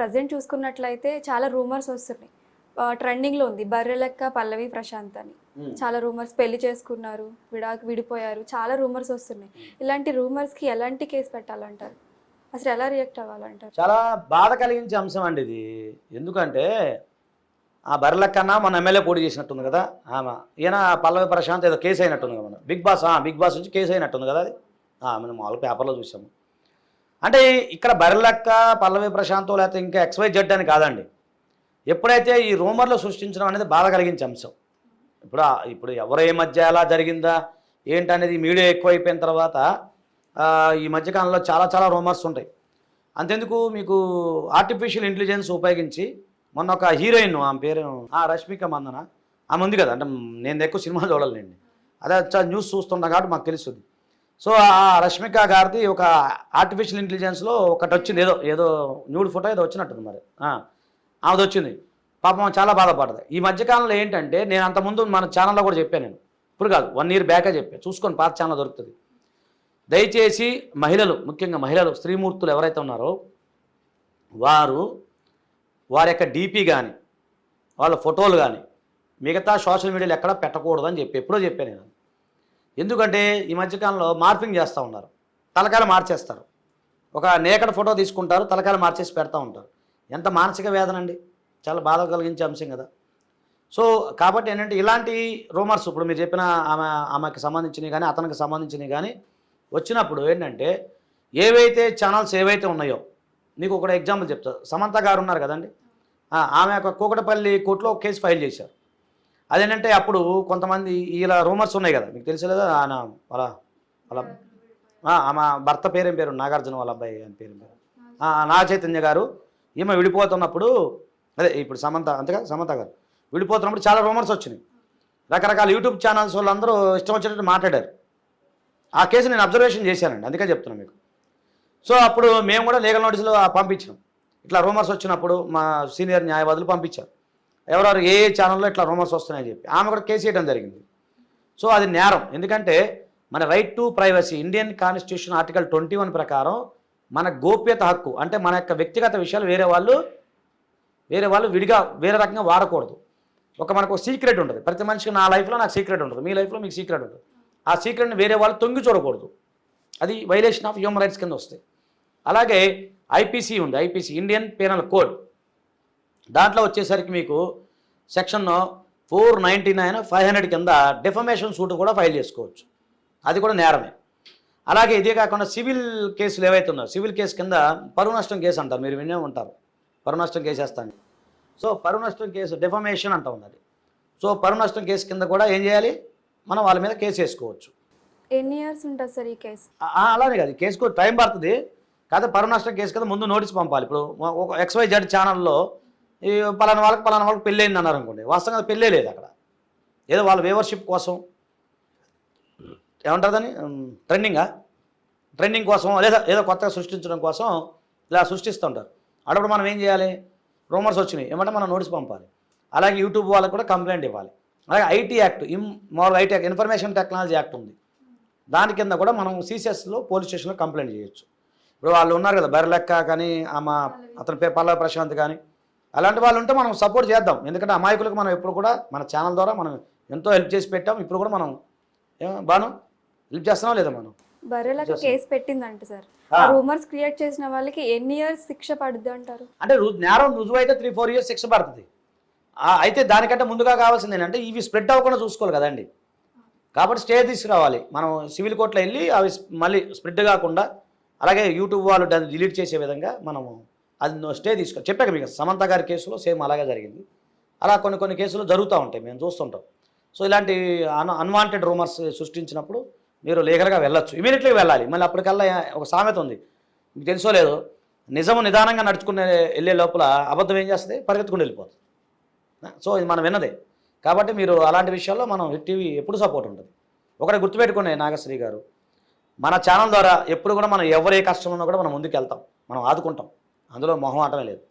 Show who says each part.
Speaker 1: Present చూసుకున్నట్లయితే చాలా rumours వస్తున్నాయి. ట్రెండింగ్లో ఉంది. బర్రె లెక్క పల్లవి ప్రశాంత్ అని. చాలా రూమర్స్ పెళ్ళి చేసుకున్నారు విడాకు విడిపోయారు. చాలా రూమర్స్ వస్తున్నాయి. ఇలాంటి రూమర్స్కి ఎలాంటి కేసు పెట్టాలంటారు? అసలు ఎలా రియాక్ట్ అవ్వాలంటారు?
Speaker 2: చాలా బాధ కలిగించే అంశం అండి ఇది. ఎందుకంటే ఆ బర్రెలక్కన్నా మన ఎమ్మెల్యే పోటీ చేసినట్టుంది కదా. ఆమె. ఈయన పల్లవి ప్రశాంత్ ఏదో కేసు అయినట్టుంది కదా మన. బిగ్ బాస్ ఆ, బిగ్ బాస్ నుంచి కేసు అయినట్టుంది కదా అది. మనం మామూలు పేపర్లో చూసాము. అంటే ఇక్కడ బర్రెలక్క పల్లవి ప్రశాంతో లేకపోతే ఇంకా ఎక్స్వై జెడ్ అని కాదండి. ఎప్పుడైతే ఈ రూమర్లు సృష్టించడం అనేది బాధ కలిగించే అంశం. ఇప్పుడు ఇప్పుడు ఎవరు ఏ మధ్య ఎలా జరిగిందా ఏంటనేది మీడియా ఎక్కువైపోయిన తర్వాత ఈ మధ్యకాలంలో చాలా చాలా రూమర్స్ ఉంటాయి. అంతెందుకు మీకు ఆర్టిఫిషియల్ ఇంటెలిజెన్స్ ఉపయోగించి మొన్న ఒక హీరోయిన్ ఆమె పేరు ఆ రష్మిక మందన ఆమె ఉంది కదా అంటే నేను ఎక్కువ సినిమా చూడాలండి అదే న్యూస్ చూస్తున్నా కాబట్టి మాకు తెలుస్తుంది. సో ఆ రష్మిక గారిది ఒక ఆర్టిఫిషియల్ ఇంటెలిజెన్స్లో ఒకటి వచ్చింది ఏదో ఏదో న్యూడ్ ఫోటో ఏదో వచ్చినట్టుంది మరి. అది వచ్చింది పాపం చాలా బాధపడదు ఈ మధ్యకాలంలో ఏంటంటే నేను అంతకుముందు మన ఛానల్లో కూడా చెప్పాను నేను. ఇప్పుడు కాదు వన్ ఇయర్ బ్యాకే చెప్పాను చూసుకొని పాత ఛానల్ దొరుకుతుంది. దయచేసి మహిళలు ముఖ్యంగా మహిళలు స్త్రీమూర్తులు ఎవరైతే ఉన్నారో వారు వారి యొక్క డీపీ కానీ వాళ్ళ ఫోటోలు కానీ మిగతా సోషల్ మీడియాలో ఎక్కడ పెట్టకూడదని చెప్పి ఎప్పుడో చెప్పాను నేను. ఎందుకంటే ఈ మధ్యకాలంలో మార్పింగ్ చేస్తూ ఉన్నారు. తలకాయలు మార్చేస్తారు. ఒక నేకడ ఫోటో తీసుకుంటారు తలకాయలు మార్చేసి పెడతా ఉంటారు. ఎంత మానసిక వేదన అండి. చాలా బాధ కలిగించే అంశం కదా. సో కాబట్టి ఏంటంటే ఇలాంటి రూమర్స్ ఇప్పుడు మీరు చెప్పిన ఆమె ఆమెకి సంబంధించినవి కానీ అతనికి సంబంధించినవి కానీ వచ్చినప్పుడు ఏంటంటే ఏవైతే ఛానల్స్ ఏవైతే ఉన్నాయో మీకు ఒక ఎగ్జాంపుల్ చెప్తా. సమంత గారు ఉన్నారు కదండి. ఆమె యొక్క కూకటపల్లి కోర్టులో ఒక కేసు ఫైల్ చేశారు. అదేంటంటే అప్పుడు కొంతమంది ఇలా రూమర్స్ ఉన్నాయి కదా మీకు తెలిసలేదా ఆయన వాళ్ళ వాళ్ళ ఆ, ఆమె భర్త పేరేం పేరు? నాగార్జున వాళ్ళ అబ్బాయి అని పేరు పేరు. ఆ, నాగ చైతన్య గారు ఈమె విడిపోతున్నప్పుడు అదే ఇప్పుడు సమంత అంతేగా? సమంత గారు. విడిపోతున్నప్పుడు చాలా రూమర్స్ వచ్చినాయి. రకరకాల యూట్యూబ్ ఛానల్స్ వాళ్ళందరూ ఇష్టం వచ్చినట్టు మాట్లాడారు. ఆ కేసు నేను అబ్జర్వేషన్ చేశానండి అందుకే చెప్తున్నాను మీకు. సో అప్పుడు మేము కూడా లీగల్ నోటీసులు పంపించాం ఇట్లా రూమర్స్ వచ్చినప్పుడు మా సీనియర్ న్యాయవాదులు పంపించారు. ఎవరెవరు ఏ ఏ ఛానల్లో ఇట్లా రూమర్స్ వస్తున్నాయని చెప్పి. ఆమె కూడా కేసు వేయడం జరిగింది. సో అది నేరం. ఎందుకంటే మన right to privacy Indian constitution article twenty one ప్రకారం మన గోప్యత హక్కు అంటే మన యొక్క వ్యక్తిగత విషయాలు వేరే వాళ్ళు వేరే వాళ్ళు విడిగా వేరే రకంగా వాడకూడదు. ఒక మనకు సీక్రెట్ ఉంటుంది. ప్రతి మనిషికి నా లైఫ్లో నాకు సీక్రెట్ ఉంటుంది. మీ లైఫ్లో మీకు సీక్రెట్ ఉంటుంది. ఆ సీక్రెట్ని వేరే వాళ్ళు తొంగి చూడకూడదు. అది వైలేషన్ ఆఫ్ హ్యూమన్ రైట్స్ కింద వస్తాయి. అలాగే ఐపీసీ ఉంది. ఐపీసీ ఇండియన్ పీనల్ కోడ్ దాంట్లో వచ్చేసరికి మీకు section four ninety nine five hundred కింద డిఫమేషన్ సూట్ కూడా ఫైల్ చేసుకోవచ్చు. అది కూడా నేరమే. అలాగే ఇదే కాకుండా సివిల్ కేసులు ఏవైతే ఉన్నాయో సివిల్ కేసు కింద పరువు నష్టం కేసు అంటారు మీరు వినే ఉంటారు. పరువు నష్టం కేసు వేస్తాను సో పరువు నష్టం కేసు డిఫమేషన్ అంటా ఉన్నది. సో పరువు నష్టం కేసు కింద కూడా ఏం చేయాలి? మనం వాళ్ళ మీద కేసు వేసుకోవచ్చు.
Speaker 1: ఎన్ని ఇయర్స్ ఉంటుంది సార్ ఈ కేసు?
Speaker 2: అలానే కాదు. కేసుకు టైం పడుతుంది. కాదు పరువు నష్టం కేసు కదా ముందు నోటీస్ పంపాలి. ఇప్పుడు ఒక ఎక్స్వై జెడ్ ఛానల్లో ఈ పలానా వాళ్ళకి పలానా వాళ్ళకి పెళ్ళైంది అన్నారు అనుకోండి. వాస్తవంగా పెళ్ళే లేదు అక్కడ. ఏదో వాళ్ళ వేవర్షిప్ కోసం. ఏమంటుందని ట్రెండింగా ట్రెండింగ్ కోసం లేదా ఏదో కొత్తగా సృష్టించడం కోసం ఇలా సృష్టిస్తుంటారు. అప్పుడు మనం ఏం చేయాలి? రూమర్స్ వచ్చినాయి. ఏమంటే మనం నోటీస్ పంపాలి. అలాగే యూట్యూబ్ వాళ్ళకి కూడా కంప్లైంట్ ఇవ్వాలి. అలాగే ఐటీ యాక్ట్ ఇమ్ మామూలు IT act information technology act ఉంది. దాని కింద కూడా మనం సిసిఎస్లో పోలీస్ స్టేషన్లో కంప్లైంట్ చేయొచ్చు. ఇప్పుడు వాళ్ళు ఉన్నారు కదా బెర్లెక్క కానీ ఆమె అతని పేరు పల్లవ ప్రశాంత్ కానీ అలాంటి వాళ్ళు ఉంటే మనం సపోర్ట్ చేద్దాం. ఎందుకంటే అమాయకులకు మనం ఎప్పుడు కూడా మన ఛానల్ ద్వారా మనం ఎంతో హెల్ప్ చేసి పెట్టాం. ఇప్పుడు కూడా మనం బాను హెల్ప్ చేస్తున్నాం లేదా మనం
Speaker 1: బర్రెలకు కేసు పెట్టిందంట సార్. రూమర్స్ క్రియేట్ చేసిన వాళ్ళకి ఎన్ని ఇయర్స్ శిక్ష పడుద్ది అంటారు?
Speaker 2: అంటే నేరం రుజువు అయితే త్రీ ఫోర్ ఇయర్స్ శిక్ష పడుతుంది. అయితే దానికంటే ముందుగా కావాల్సింది ఏంటంటే ఇవి స్ప్రెడ్ అవ్వకుండా చూసుకోవాలి కదండి. కాబట్టి స్టే తీసుకురావాలి. మనం సివిల్ కోర్టులో వెళ్ళి అవి మళ్ళీ స్ప్రెడ్ కాకుండా అలాగే యూట్యూబ్ వాళ్ళు దాన్ని డిలీట్ చేసే విధంగా మనము అది స్టే తీసుకో చెప్పాక మీకు సమంత గారి కేసులో సేమ్ అలాగే జరిగింది. అలా కొన్ని కొన్ని కేసులు జరుగుతూ ఉంటాయి మేము చూస్తుంటాం. సో ఇలాంటి అన్ అన్వాంటెడ్ రూమర్స్ సృష్టించినప్పుడు మీరు లీగల్గా వెళ్ళొచ్చు. ఇమీడియట్లీ వెళ్ళాలి. మళ్ళీ అప్పటికల్లా ఒక సామెత ఉంది. మీకు తెలుసో లేదు? నిజము నిదానంగా నడుచుకునే వెళ్ళే లోపల అబద్ధం ఏం చేస్తుంది? పరిగెత్తుకుని వెళ్ళిపోతుంది. సో ఇది మనం విన్నదే. కాబట్టి మీరు అలాంటి విషయాల్లో మనం టీవీ ఎప్పుడు సపోర్ట్ ఉంటుంది. ఒకటి గుర్తుపెట్టుకునే నాగశ్రీ గారు. మన ఛానల్ ద్వారా ఎప్పుడు కూడా మనం ఎవరు ఏ కష్టం ఉన్నా కూడా మనం ముందుకు వెళ్తాం మనం ఆదుకుంటాం. అందులో మొహం ఆటమే లేదు